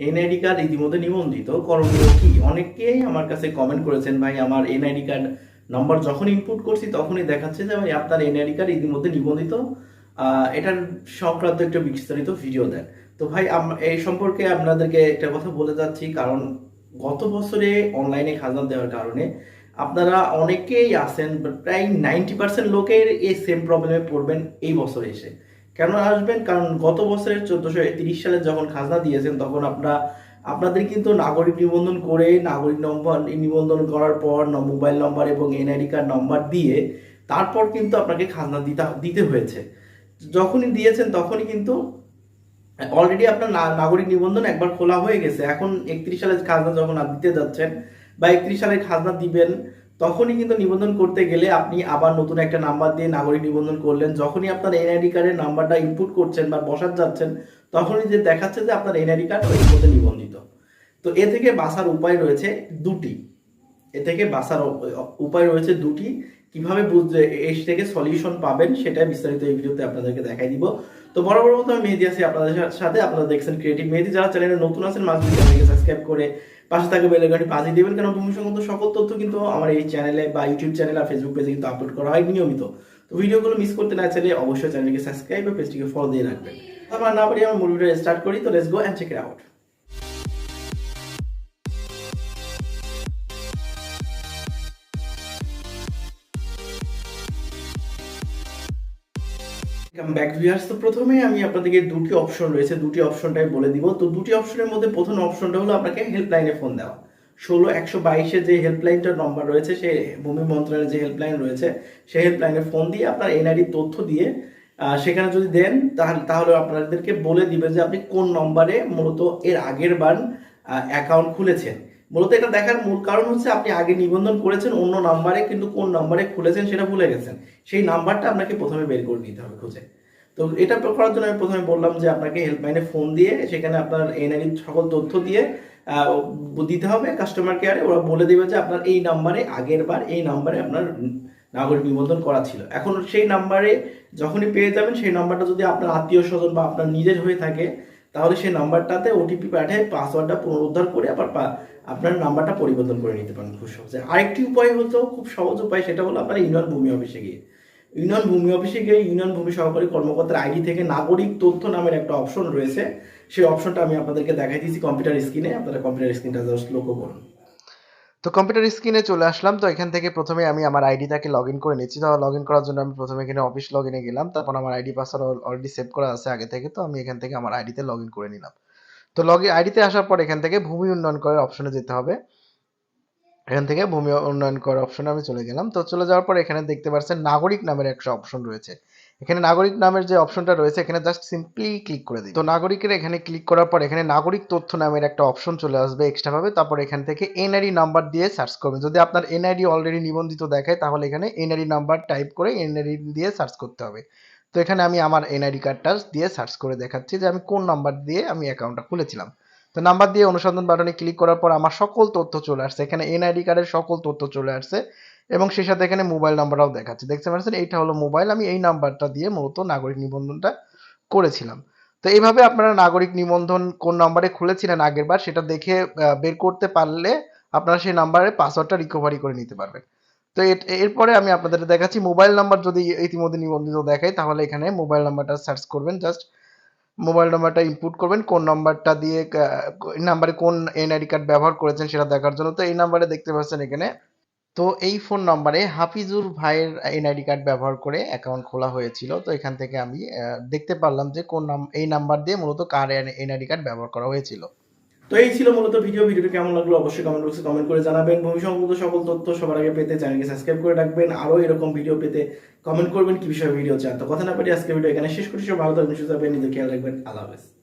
NID card ইতিমধ্যে নিবন্ধিত। করণীয় কি? অনেকেই আমার কাছে কমেন্ট করেছেন, ভাই, আমার এনআইডি কার্ড নাম্বার যখন ইনপুট করছি, তখনই দেখাচ্ছে যে, ভাই, আপনার এনআইডি কার্ড ইতিমধ্যে নিবন্ধিত। এটার সংক্রান্ত একটা বিস্তারিত ভিডিও দেন। তো ভাই এই সম্পর্কে আপনাদেরকে একটা কথা বলে যাচ্ছি, কারণ গত বছরে অনলাইনে খাজনা দেওয়ার কারণে আপনারা অনেকেই আছেন প্রায় নাইনটি পার্সেন্ট লোকের এই সেম প্রবলেমে পড়বেন এই বছরে এসে। কেন আসবেন? কারণ গত বছরের চোদ্দশো তিরিশ সালে যখন খাজনা দিয়েছেন, তখন আপনারা, আপনাদের কিন্তু নাগরিক নিবন্ধন করে, নাগরিক নম্বর নিবন্ধন করার পর মোবাইল নম্বর এবং এনআইডি কার্ড নম্বর দিয়ে তারপর কিন্তু আপনাকে খাজনা দিতে দিতে হয়েছে। যখনই দিয়েছেন, তখনই কিন্তু অলরেডি আপনার নাগরিক নিবন্ধন একবার খোলা হয়ে গেছে। এখন একত্রিশ সালের খাজনা যখন দিতে যাচ্ছেন বা একত্রিশ সালের খাজনা দিবেন তখনই কিন্তু নিবন্ধন করতে গেলে আপনি আবার নতুন একটা নাম্বার দিয়ে নাগরিক নিবন্ধন করলেন। যখনই আপনার এনআইডি কার্ডের নাম্বারটা ইনপুট করছেন বা বসাত যাচ্ছেন, তখনই যে দেখাচ্ছে যে আপনার এনআইডি কার্ড ওই নিবন্ধিত। তো এ থেকে বাঁচার উপায় রয়েছে দুটি। এ থেকে বাঁচার উপায় রয়েছে দুটি। কীভাবে বুঝতে এর থেকে সলিউশন পাবেন সেটা বিস্তারিত এই ভিডিওতে আপনাদেরকে দেখাই দিব। তো বড় বড় মতো আমি মেহেদি আছি আপনাদের সাথে। আপনারা দেখছেন ক্রিয়েটিভ মেহেদি যারা চ্যানেলে নতুন আছেন, মাঝে চ্যানেলকে সাবস্ক্রাইব করে পাশে থাকা বেল আইকনটি বাজিয়ে দিবেন। কারণ ভূমি সংক্রান্ত সকল তথ্য কিন্তু আমার এই চ্যানেলে বা ইউটিউব চ্যানেল আর ফেসবুক পেজে কিন্তু আপলোড করা হয় নিয়মিত। তো ভিডিওগুলো মিস করতে না চাইলে অবশ্যই চ্যানেলকে সাবস্ক্রাইব বা পেজটিকে ফলো দিয়ে রাখবেন। তারপর না পারি আমার মূল ভিডিও স্টার্ট করি। তো let's go and check it out back viewers তো প্রথমেই আমি আপনাদেরকে দুটি অপশন রয়েছে, দুটি অপশনটাই বলে দিব। তো দুটি অপশনের মধ্যে প্রথম অপশনটা হলো আপনাকে হেল্পলাইনে ফোন দেওয়া। ষোলো, একশো বাইশে যে হেল্পলাইনটার নম্বর রয়েছে সেই ভূমি মন্ত্রণালয়ের যে হেল্পলাইন রয়েছে, সেই হেল্পলাইনে ফোন দিয়ে আপনার এনআইডি তথ্য দিয়ে সেখানে যদি দেন, তাহলে তাহলে আপনাদেরকে বলে দিবে যে আপনি কোন নম্বরে মূলত এর আগের বার অ্যাকাউন্ট খুলেছেন। মূলত এটা দেখার মূল কারণ হচ্ছে আপনি আগে নিবন্ধন করেছেন, অন্য নাম্বারে কিন্তু কোন নাম্বারে খুলেছেন সেটা ভুলে গেছেন। সেই নাম্বারটা আপনাকে প্রথমে বের করে নিতে হবে খুঁজে। তো এটা করার জন্য আমি প্রথমে বললাম যে আপনাকে হেল্পলাইনে ফোন দিয়ে সেখানে আপনার এনআইডি সকল তথ্য দিয়ে দিতে হবে কাস্টমার কেয়ারে ওরা বলে দেবে যে আপনার এই নাম্বারে, আগের বার এই নাম্বারে আপনার নাগরিক নিবন্ধন করা ছিল। এখন সেই নাম্বারে যখনই পেয়ে যাবেন, সেই নাম্বারটা যদি আপনার আত্মীয় স্বজন বা আপনার নিজের হয়ে থাকে তাহলে সেই নাম্বারটাতে ওটিপি পাঠিয়ে পাসওয়ার্ডটা পুনরুদ্ধার করে আবার আপনার নাম্বারটা পরিবর্তন করে নিতে পারেন খুব সহজে। আরেকটি উপায় হতো খুব সহজ উপায়, সেটা হলো আপনার ইউনিয়ন ভূমি অফিসে গিয়ে। ইউনিয়ন ভূমি অফিসে গিয়ে ইউনিয়ন ভূমি সহকারী কর্মকর্তার আইডি থেকে নাগরিক তথ্য নামের একটা অপশন রয়েছে। সেই অপশনটা আমি আপনাদেরকে দেখাই দিয়েছি কম্পিউটার স্ক্রিনে আপনারা কম্পিউটার স্ক্রিনটা জাস্ট লক্ষ্য করুন। তো কম্পিউটার স্ক্রিনে চলে আসলাম। তো এখান থেকে প্রথমে আমি আমার আইডিটাকে লগ ইন করে নিচ্ছি। তো লগ ইন করার জন্য আমি প্রথমে এখানে অফিস লগ ইনে গেলাম। তারপর আমার আইডি পাসওয়ার্ড অলরেডি সেভ করা আছে আগে থেকে। তো আমি এখান থেকে আমার আইডিতে লগ ইন করে নিলাম। তো লগ ইন আইডিতে আসার পর এখান থেকে ভূমি উন্নয়ন করার অপশনে যেতে হবে। এখান থেকে ভূমি উন্নয়ন করার অপশনে আমি চলে গেলাম। তো চলে যাওয়ার পর এখানে দেখতে পাচ্ছেন নাগরিক নামের একটা অপশন রয়েছে। এখানে নাগরিক নামের যে অপশনটা রয়েছে, এখানে জাস্ট সিম্পলি ক্লিক করে দিই তো নাগরিকের এখানে ক্লিক করার পর এখানে নাগরিক তথ্য নামের একটা অপশন চলে আসবে এক্সট্রা ভাবে। তারপর এখান থেকে এনআইডি নাম্বার দিয়ে সার্চ করবেন। যদি আপনার এনআইডি অলরেডি নিবন্ধিত দেখায়, তাহলে এখানে এনআইডি নাম্বার টাইপ করে এনআইডি দিয়ে সার্চ করতে হবে। তো এখানে আমি আমার এনআইডি কার্ডটা দিয়ে সার্চ করে দেখাচ্ছি যে আমি কোন নাম্বার দিয়ে আমি অ্যাকাউন্টটা খুলেছিলাম। তো নাম্বার দিয়ে অনুসন্ধান বাটনে ক্লিক করার পর আমার সকল তথ্য চলে আসছে। এখানে এনআইডি কার্ডের সকল তথ্য চলে আসছে। এবং সেই সাথে এখানে মোবাইল নাম্বারটাও দেখাচ্ছে। দেখতে পাচ্ছেন, এইটা হলো মোবাইল আমি এই নাম্বারটা দিয়ে মূলত নাগরিক নিবন্ধনটা করেছিলাম। তো এইভাবে আপনারা নাগরিক নিবন্ধন কোন নাম্বারে খুলেছিলেন আগের বার সেটা দেখে বের করতে পারলে আপনারা সেই নাম্বারে পাসওয়ার্ডটা রিকভারি করে নিতে পারবেন। তো এরপরে আমি আপনাদের দেখাচ্ছি মোবাইল নাম্বার যদি ইতিমধ্যে নিবন্ধিত দেখায় তাহলে এখানে মোবাইল নাম্বারটা সার্চ করবেন। জাস্ট মোবাইল নাম্বারটা ইনপুট করবেন, কোন নাম্বারটা দিয়ে নাম্বারে কোন এনআইডি কার্ড ব্যবহার করেছেন সেটা দেখার জন্য। তো এই নাম্বারে দেখতে পাচ্ছেন এখানে তো এই ফোন নাম্বারে হাফিজুর ভাইয়ের এনআইডি কার্ড ব্যবহার করে অ্যাকাউন্ট খোলা হয়েছিল। তো এখান থেকে আমি দেখতে পারলাম যে কোন নাম, এই নাম্বার দিয়ে মূলত কার এনআইডি কার্ড ব্যবহার করা হয়েছিল। তো এই ছিল মূলত ভিডিও ভিডিওটি কেমন লাগল অবশ্যই কমেন্ট বক্সে কমেন্ট করে জানাবেন। ভূমি সংক্রান্ত সকল তথ্য সবার আগে পেতে চ্যানেলকে সাবস্ক্রাইব করে রাখবেন। আরও এরকম ভিডিও পেতে কমেন্ট করবেন, কি বিষয়ে ভিডিও চান। তো কথা না পারি আজকে ভিডিও এখানে শেষ করছি। সব ভালো থাকবেন, সুস্থ থাকবেন, নিজের খেয়াল রাখবেন। আল্লাহ হাফেজ।